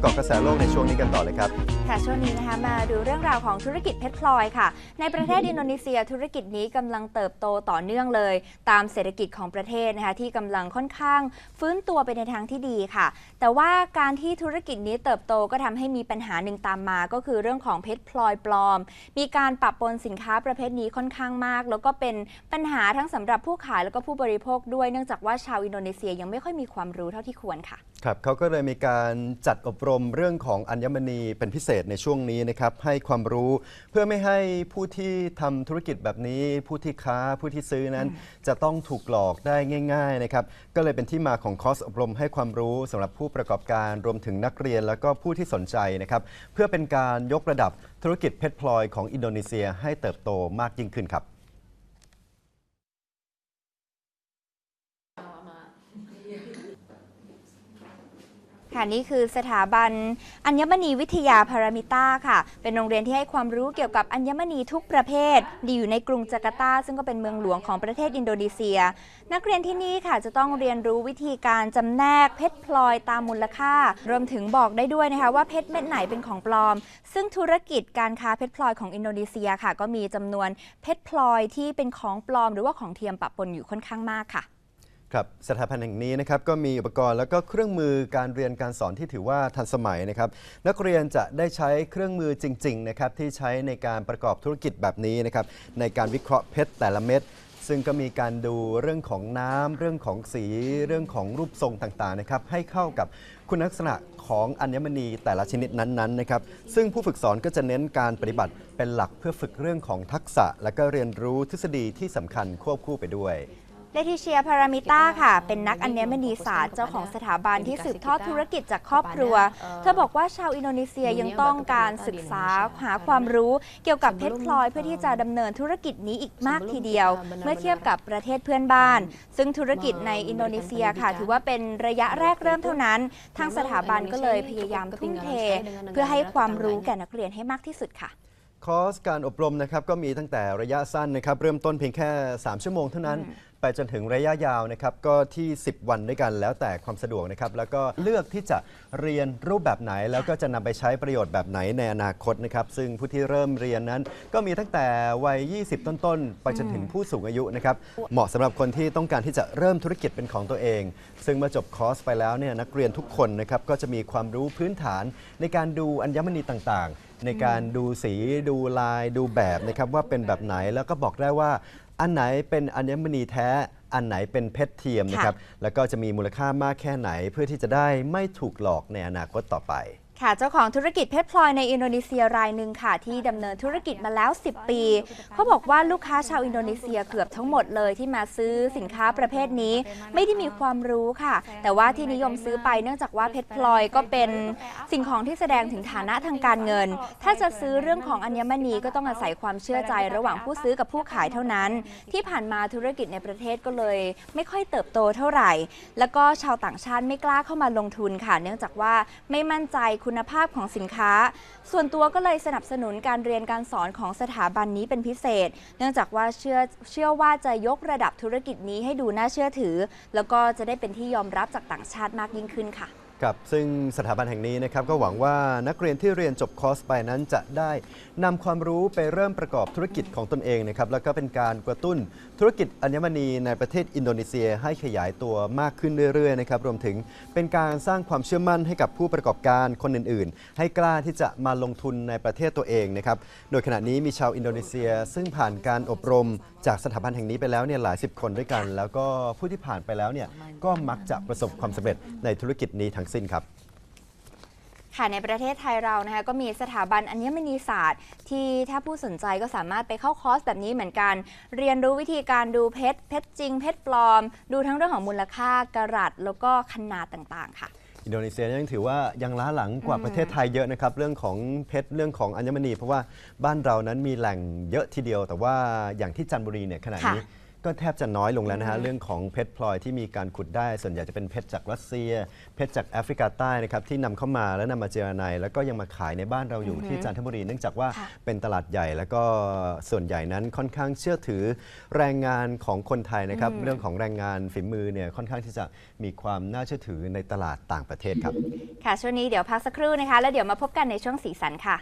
เกาะกระแสโลกในช่วงนี้กันต่อเลยครับ ค่ะช่วงนี้นะคะมาดูเรื่องราวของธุรกิจเพชรพลอยค่ะ ในประเทศอินโดนีเซียธุรกิจนี้กำลังเติบโตต่อเนื่องเลย ตามเศรษฐกิจของประเทศนะคะที่กำลังค่อนข้าง ฟื้นตัวไปในทางที่ดีค่ะ แต่ว่าการที่ธุรกิจนี้เติบโตก็ทำให้มีปัญหาหนึ่งตามมา ก็คือเรื่องของเพชรพลอยปลอม มีการปรับปนสินค้าประเภทนี้ค่อนข้างมาก แล้วก็เป็นปัญหาทั้งสำหรับผู้ขายแล้วก็ผู้บริโภคด้วยเนื่องจากว่าชาวอินโดนีเซียยังไม่ค่อยมีความรู้เท่าที่ควรค่ะครับเขาก็เลยมีการจัดอบรมเรื่องของอัญมณีเป็นพิเศษในช่วงนี้นะครับให้ความรู้เพื่อไม่ให้ผู้ที่ทำธุรกิจแบบนี้ ผู้ที่ค้าผู้ที่ซื้อนั้น จะต้องถูกหลอกได้ง่าย ๆนะครับ ก็เลยเป็นที่มาของคอร์สอบรมให้ความรู้สำหรับผู้ประกอบการรวมถึงนักเรียน แล้วก็ผู้ที่สนใจนะครับเพื่อเป็นการยกระดับธุรกิจเพชรพลอยของอินโดนีเซียให้เติบโตมากยิ่งขึ้นครับ ค่ะนี่คือสถาบันอัญมณีวิทยาพารามิต้าค่ะ เป็นโรงเรียนที่ให้ความรู้เกี่ยวกับอัญมณีทุกประเภท ดีอยู่ในกรุงจาการ์ตา ซึ่งก็เป็นเมืองหลวงของประเทศอินโดนีเซีย นักเรียนที่นี่ค่ะจะต้องเรียนรู้วิธีการจำแนกเพชรพลอยตามมูลค่า รวมถึงบอกได้ด้วยนะคะว่าเพชรเม็ดไหนเป็นของปลอม ซึ่งธุรกิจการค้าเพชรพลอยของอินโดนีเซียค่ะ ก็มีจำนวนเพชรพลอยที่เป็นของปลอม หรือว่าของเทียมปะปนอยู่ค่อนข้างมากค่ะ ครับสถาบันแห่งนี้นะครับก็มีอุปกรณ์แล้วก็เครื่องมือการเรียนการสอนที่ถือว่าทันสมัยนะครับนักเรียนจะได้ใช้เครื่องมือจริงๆนะครับที่ใช้ในการประกอบธุรกิจแบบนี้นะครับในการวิเคราะห์เพชรแต่ละเม็ดซึ่งก็มีการดูเรื่องของน้ำเรื่องของสีเรื่องของรูปทรงต่างๆนะครับให้เข้ากับคุณลักษณะของอัญมณีแต่ละชนิดนั้นๆนะครับซึ่งผู้ฝึกสอนก็จะเน้นการปฏิบัติเป็นหลักเพื่อฝึกเรื่องของทักษะ และก็เรียนรู้ทฤษฎีที่สำคัญควบคู่ไปด้วย เลทิเชียพารามิต้าค่ะ เป็นนักอัญมณีศาสตร์เจ้าของสถาบันที่สืบทอดธุรกิจจากครอบครัว เธอบอกว่าชาวอินโดนีเซียยังต้องการศึกษาหาความรู้เกี่ยวกับเพชรพลอยเพื่อที่จะดำเนินธุรกิจนี้อีกมากทีเดียว เมื่อเทียบกับประเทศเพื่อนบ้าน ซึ่งธุรกิจในอินโดนีเซียค่ะ ถือว่าเป็นระยะแรกเริ่มเท่านั้น ทางสถาบันก็เลยพยายามทุ่มเท เพื่อให้ความรู้แก่นักเรียนให้มากที่สุดค่ะคอร์สการอบรมนะครับก็มีตั้งแต่ระยะสั้นนะครับเริ่มต้นเพียงแค่ 3 ชั่วโมงเท่านั้น ไปจนถึงระยะยาวนะครับก็ที่ 10 วันด้วยกันแล้วแต่ความสะดวกนะครับแล้วก็เลือกที่จะเรียนรูปแบบไหน แล้วก็จะนำไปใช้ประโยชน์แบบไหนในอนาคตนะครับซึ่งผู้ที่เริ่มเรียนนั้น ก็มีตั้งแต่วัย 20 ต้นๆ ไปจนถึงผู้สูงอายุนะครับเหมาะสำหรับคนที่ต้องการที่จะเริ่มธุรกิจเป็นของตัวเอง ซึ่งเมื่อจบคอร์สไปแล้วเนี่ยนักเรียนทุกคนนะครับก็จะมีความรู้พื้นฐานในการดูอัญมณีต่างๆในการดูสีดูลายดูแบบนะครับว่าเป็นแบบไหนแล้วก็บอกได้ว่า อันไหนเป็นอัญมณีแท้อันไหนเป็นเพชรเทียมนะครับ แล้วก็จะมีมูลค่ามากแค่ไหนเพื่อที่จะได้ไม่ถูกหลอกในอนาคตต่อไป ค่ะเจ้าของธุรกิจเพชรพลอยในอินโดนีเซียรายหนึ่งค่ะ ที่ดำเนินธุรกิจมาแล้ว 10 ปี เขาบอกว่าลูกค้าชาวอินโดนีเซียเกือบทั้งหมดเลยที่มาซื้อสินค้าประเภทนี้ ไม่ได้มีความรู้ค่ะ แต่ว่าที่นิยมซื้อไปเนื่องจากว่าเพชรพลอยก็เป็นสิ่งของที่แสดงถึงฐานะทางการเงิน ถ้าจะซื้อเรื่องของอัญมณีก็ต้องอาศัยความเชื่อใจระหว่างผู้ซื้อกับผู้ขายเท่านั้น ที่ผ่านมาธุรกิจในประเทศก็เลย ไม่ค่อยเติบโตเท่าไหร่ แล้วก็ชาวต่างชาติไม่กล้าเข้ามาลงทุนค่ะ เนื่องจากว่าไม่มั่นใจคุณุณภาพของสินค้า ส่วนตัวก็เลยสนับสนุนการเรียนการสอนของสถาบันนี้เป็นพิเศษ เนื่องจากว่าเชื่อเชื่อว่าจะยกระดับธุรกิจนี้ให้ดูน่าเชื่อถือ แล้วก็จะได้เป็นที่ยอมรับจากต่างชาติมากยิ่งขึ้นค่ะ ครับซึ่งสถาบันแห่งนี้นะครับก็หวังว่านักเรียนที่เรียนจบคอร์สไปนั้นจะได้นำความรู้ไปเริ่มประกอบธุรกิจของตนเองนะครับแล้วก็เป็นการกระตุ้นธุรกิจอัญมณีในประเทศอินโดนีเซียให้ขยายตัวมากขึ้นเรื่อยๆนะครับรวมถึงเป็นการสร้างความเชื่อมั่นให้กับผู้ประกอบการคนอื่นๆ ให้กล้าที่จะมาลงทุนในประเทศตัวเองนะครับโดยขณะนี้มีชาวอินโดนีเซีย ซึ่งผ่านการอบรมจากสถาบันแห่งนี้ไปแล้วเนี่ยหลายสิบคนด้วยกัน แล้วก็ผู้ที่ผ่านไปแล้วเนี่ยก็มักจะประสบความสำเร็จในธุรกิจนี้ทั้งสิ้นครับค่ะในประเทศไทยเรานะคะก็มีสถาบันอัญมณีศาสตร์ ที่ถ้าผู้สนใจก็สามารถไปเข้าคอร์สแบบนี้เหมือนกัน เรียนรู้วิธีการดูเพชรเพชรจริงเพชรปลอม ดูทั้งเรื่องของมูลค่ากะรัตแล้วก็ขนาดต่างๆ ค่ะ อินโดนีเซียยังถือว่ายังล้าหลังกว่าประเทศไทยเยอะนะครับ เรื่องของเพชรเรื่องของอัญมณี เพราะว่าบ้านเรานั้นมีแหล่งเยอะทีเดียว แต่ว่าอย่างที่จันทบุรีเนี่ยขณะนี้ค่ะ ก็แทบจะน้อยลงแล้วนะฮะเรื่องของเพชรพลอยที่มีการขุดได้ ส่วนใหญ่จะเป็นเพชรจากรัสเซีย เพชรจากแอฟริกาใต้นะครับที่นำเข้ามาแล้วนำมาเจรไนแล้วก็ยังมาขายในบ้านเราอยู่ที่จันทบุรีเนื่องจากว่าค่ะเป็นตลาดใหญ่แล้วก็ส่วนใหญ่นั้นค่อนข้างเชื่อถือแรงงานของคนไทยนะครับเรื่องของแรงงานฝีมือเนี่ยค่อนข้างที่จะมีความน่าเชื่อถือในตลาดต่างประเทศครับค่ะช่วงนี้เดี๋ยวพักสักครู่นะคะ แล้วเดี๋ยวมาพบกันในช่วงสีสันค่ะ